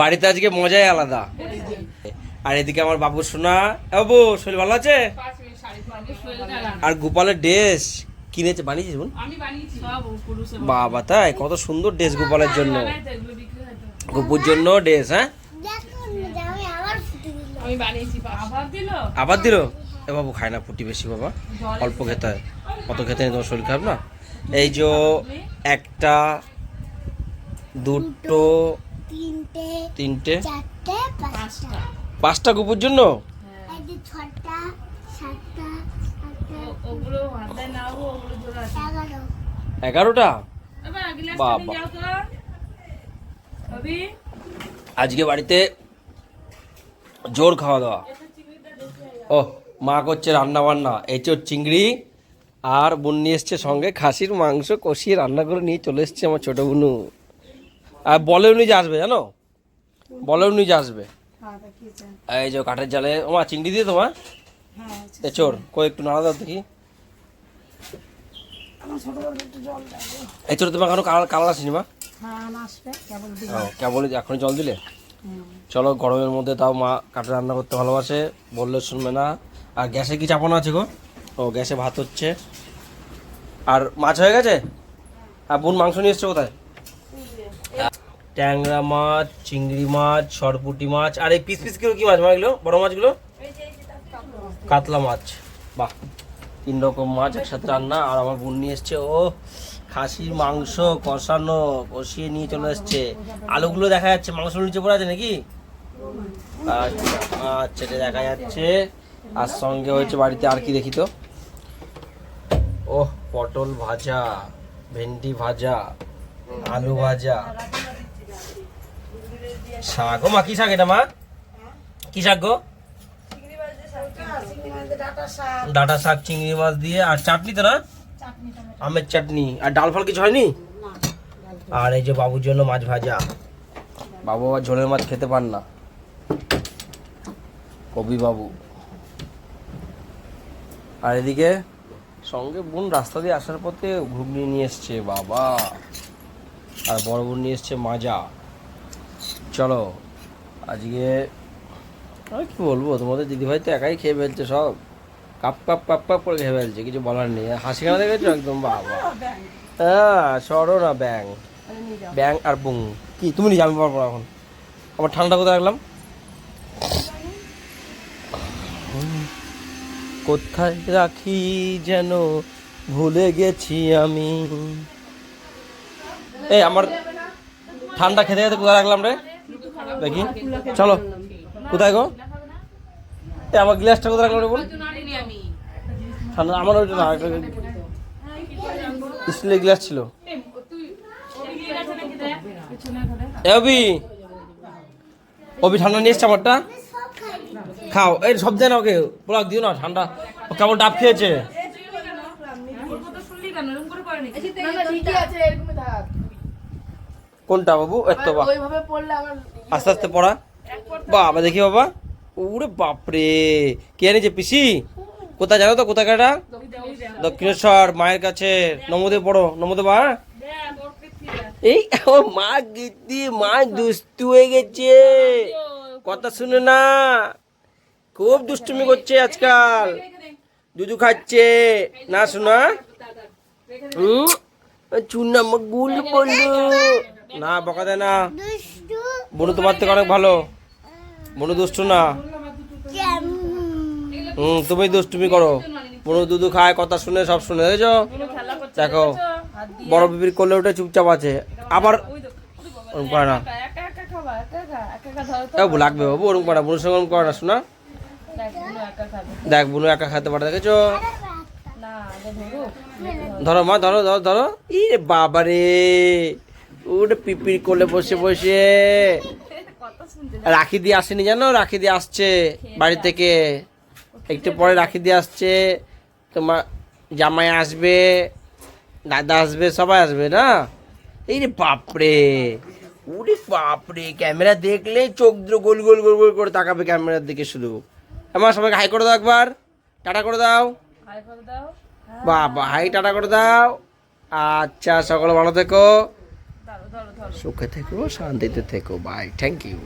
বাড়িতে আজকে মজাই আলাদা। আর এদিকে আমার বাবু সোনা। বাবু, শরীর ভালো আছে? আর গোপালের ড্রেস কিনেছে, বানিয়েছিস বোন? বাবা, তাই? কত সুন্দর ড্রেস গোপালের জন্য। গোপুর জন্য ড্রেস হ্যাঁ? আবার দিল? আবার দিল এ বাবু, খায় না ফুটি বেশি, বাবা। অল্প খেতে হয়। অত খেতে নেই, তোমার শরীর খারাপ না? এই যে, একটা, দুটো তিনটে তিনটে চারটে পাঁচটা। পাঁচটা গোপুর জন্য? ছটা সাতটা ওগুলো নাও ওগুলো জোড়া আছে। এগারো। এগারোটা? বাবা। যাও তো। অভি আজকে বাড়িতে জোর খাওয়া দাওয়া। ও মা করছে রান্না বান্না এই যে চিংড়ি আর বোন নিয়ে এসছে সঙ্গে খাসির মাংস কষিয়ে রান্না করে নিয়ে চলে এসছে আমার ছোট বুনু। আর বলে উনি যে আসবে জানো? বলে উনি যে আসবে। এই যে কাঠের জালে ও মা চিংড়ি দিয়ে তোমার? এ চোর কই একটু নাড়া দাও দেখি। এই চোর তোমার এখনও কালার কালার আসেনি মা? ও, কেবল এখন জল দিলে? চলো গরমের মধ্যে তাও মা কাঠে রান্না করতে ভালোবাসে বললে শুনবে না। আর গ্যাসে কি চাপানো আছে গো? ও গ্যাসে ভাত হচ্ছে। আর মাছ হয়ে গেছে? আর বোন মাংস নিয়ে এসছো কোথায়? ট্যাংরা মাছ, চিংড়ি মাছ, সরপুটি মাছ, আর এই পিস পিস কিলো কি মাছ? মা এগুলো বড় মাছগুলো? কাতলা মাছ। বাহ, তিন রকম মাছ, একসাথে রান্না। আর আমার বোন নিয়ে এসছে, ও খাসির মাংস কষানো, কষিয়ে নিয়ে চলে এসছে। আলুগুলো দেখা যাচ্ছে মাংস নিচে পড়ে আছে নাকি? আচ্ছা আচ্ছা দেখা যাচ্ছে। আর সঙ্গে হয়েছে বাড়িতে আর কি দেখি তো? ও পটল ভাজা, ভেন্ডি ভাজা, আলু ভাজা। শাক। ও মা, কি শাক এটা, মা? কি শাক গো? ডাটা শাক, চিংড়ি মাছ দিয়ে, আর চাটনি তো না? আমের চাটনি। আর ডাল ফাল কিছু হয়নি? আর এই যে বাবুর জন্য মাছ ভাজা। বাবু আবার ঝোলের মাছ খেতে পান না। কবি বাবু। আর এদিকে সঙ্গে বোন রাস্তা দিয়ে আসার পথে ঘুগনি নিয়ে এসছে, বাবা। আর বড় বোন নিয়ে এসছে মাজা। চলো, আজকে আমি কি বলব, তোমাদের দিদিভাই তো একাই খেয়ে ফেলছে সব। কাপ কাপ কাপ কাপ করে খেয়ে ফেলছে, কিছু বলার নেই। আর হাসি কানা দেখেছ একদম? বাবা হ্যাঁ সরো না, ব্যাং। ব্যাং আর বুং। কি, তুমি নিয়ে যাবে পারব এখন? আমার ঠান্ডা কোথায় রাখলাম? কোথায় রাখি যেন ভুলে গেছি আমি? এই, আমার ঠান্ডা খেতে খেতে কোথায় রাখলাম রে? দেখি। চলো, কোথায় গো? এ, আমার গ্লাসটা কোথায় রাখলাম রে বল? ঠান্ডা, আমার ওইটা না স্টিলের গ্লাস ছিল। অবি! অবি, ঠান্ডা নিয়ে আমারটা? খাও। এই, সব দেয় না ওকে ব্লক দিও না, ঠান্ডা। ও কেমন ডাব খেয়েছে? কোনটা বাবু? এত বা। ওইভাবে পড়লে আমার আস্তে আস্তে পড়া। বাবা, দেখি বাবা। ওরে বাপরে। কে এনেছে? পিসি? কোথায় জানো তো? কোথায় কাটা দক্ষিণেশ্বর, মায়ের কাছে। নমদে পড়ো। নমদে বা। এই, আমার মা গীতি মা দুস্তু হয়ে গেছে। কথা শুনে না। খুব দুষ্টুমি করছে আজকাল। দুধু খাচ্ছে। না শোনা? হুম? চুনা মা গুল বলল না, বকা দেয় না। দুষ্টু বনু তোমার থেকে অনেক ভালো। বনু দুষ্টু না? হুম, তুমি দুষ্টুমি করো। বনু দুধু খায়, কথা শুনে, সব শুনে দেখেছ দেখো, বড় বিবির করলে ওটা চুপচাপ আছে। আবার ওরম করে না? লাগবে বাবু ওরকম করে না বনুর সঙ্গে ওরম করে না শোনা। দেখ, বুনো একা খেতে পারে, দেখেছ? ধরো মা, ধরো ধরো ধরো। ই রে বাবা রে ওটা পিপির কোলে বসে বসে। রাখি দিয়ে আসেনি জানো? রাখি দিয়ে আসছে বাড়ি থেকে। একটু পরে রাখি দিয়ে আসছে। তোমার জামাই আসবে দাদা আসবে সবাই আসবে না? এই রে বাপরে। ওরে বাপরে ক্যামেরা দেখলে চোখ দুটো গোল গোল গোল গোল করে তাকাবে ক্যামেরার দিকে শুধু। আমার সবাইকে হাই করে দাও একবার। টাটা করে দাও। বাবা হাই টাটা করে দাও। আচ্ছা সকলে ভালো থেকো। সুখে থেকো শান্তিতে থেকো বাই থ্যাংক ইউ